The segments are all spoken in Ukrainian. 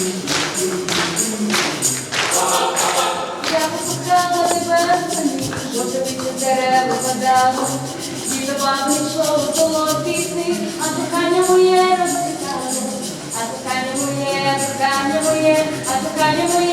Я самі, жовте від дерева падало. Дідо бабу йшло було пісни, а кохання моє розквітало. А кохання моє, кохання моє, а кохання моє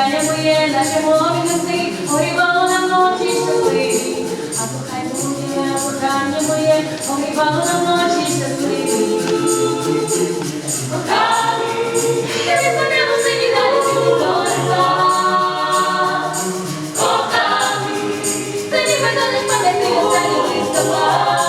кохання моє, наше мові неси, горівало на ночі щасливі. А кохання моє, кохання моє, горівало на ночі щасливі. Коханий, ніби не ні слова.